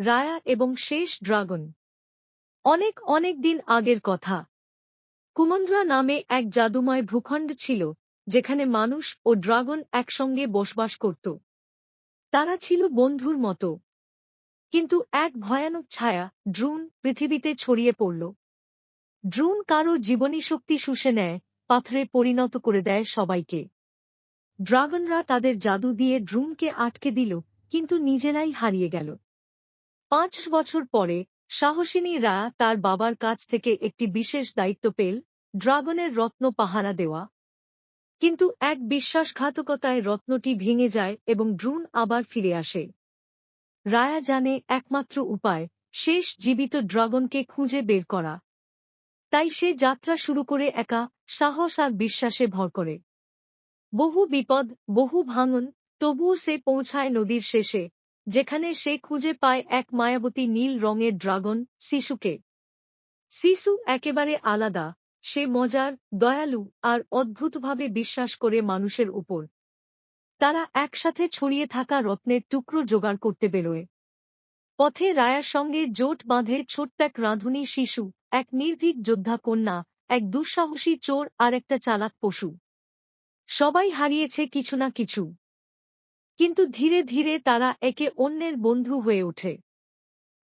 রায়া এবং শেষ ড্রাগন। অনেক অনেক দিন আগের কথা। কুমন্দ্রা নামে এক জাদুময় ভূখণ্ড ছিল, যেখানে মানুষ ও ড্রাগন একসঙ্গে বসবাস করত। তারা ছিল বন্ধুর মতো। কিন্তু এক ভয়ানক ছায়া ড্রুন পৃথিবীতে ছড়িয়ে পড়ল। ড্রুন কারও জীবনী শক্তি শুষে নেয়, পাথরে পরিণত করে দেয় সবাইকে। ড্রাগনরা তাদের জাদু দিয়ে ড্রুনকে আটকে দিল, কিন্তু নিজেরাই হারিয়ে গেল। পাঁচ বছর পরে সাহসিনী রা তার বাবার কাছ থেকে একটি বিশেষ দায়িত্ব পেল, ড্রাগনের রত্ন পাহারা দেওয়া। কিন্তু এক বিশ্বাসঘাতকতায় রত্নটি ভেঙে যায় এবং ড্রুন আবার ফিরে আসে। রায়া জানে একমাত্র উপায়, শেষ জীবিত ড্রাগনকে খুঁজে বের করা। তাই সে যাত্রা শুরু করে একা, সাহস আর বিশ্বাসে ভর করে। বহু বিপদ, বহু ভাঙন, তবুও সে পৌঁছায় নদীর শেষে। যেখানে সে খুঁজে পায় এক মায়াবতী নীল রঙের ড্রাগন, শিশুকে। শিশু একেবারে আলাদা, সে মজার, দয়ালু আর অদ্ভুতভাবে বিশ্বাস করে মানুষের উপর। তারা একসাথে ছড়িয়ে থাকা রত্নের টুকরো জোগাড় করতে বেরোয়। পথে রায়ার সঙ্গে জোট বাঁধে ছোট্ট এক রাঁধুনি শিশু, এক নির্ভীক যোদ্ধা কন্যা, এক দুঃসাহসী চোর আর একটা চালাক পশু। সবাই হারিয়েছে কিছু না কিছু। কিন্তু ধীরে ধীরে তারা একে অন্যের বন্ধু হয়ে ওঠে।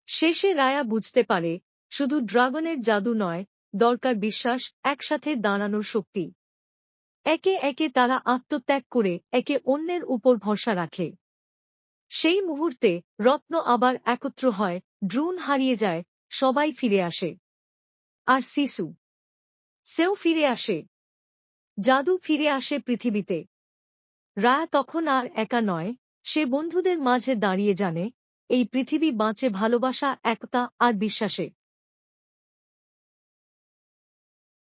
শেষে রায়া বুঝতে পারে, শুধু ড্রাগনের জাদু নয়, দরকার বিশ্বাস, একসাথে দাঁড়ানোর শক্তি। একে একে তারা আত্মত্যাগ করে একে অন্যের উপর ভরসা রাখে। সেই মুহূর্তে রত্ন আবার একত্র হয়, ড্রুন হারিয়ে যায়, সবাই ফিরে আসে। আর সিসু? সেও ফিরে আসে। জাদু ফিরে আসে পৃথিবীতে। রায়া তখন আর একা নয়, সে বন্ধুদের মাঝে দাঁড়িয়ে জানে, এই পৃথিবী বাঁচে ভালোবাসা, একতা আর বিশ্বাসে।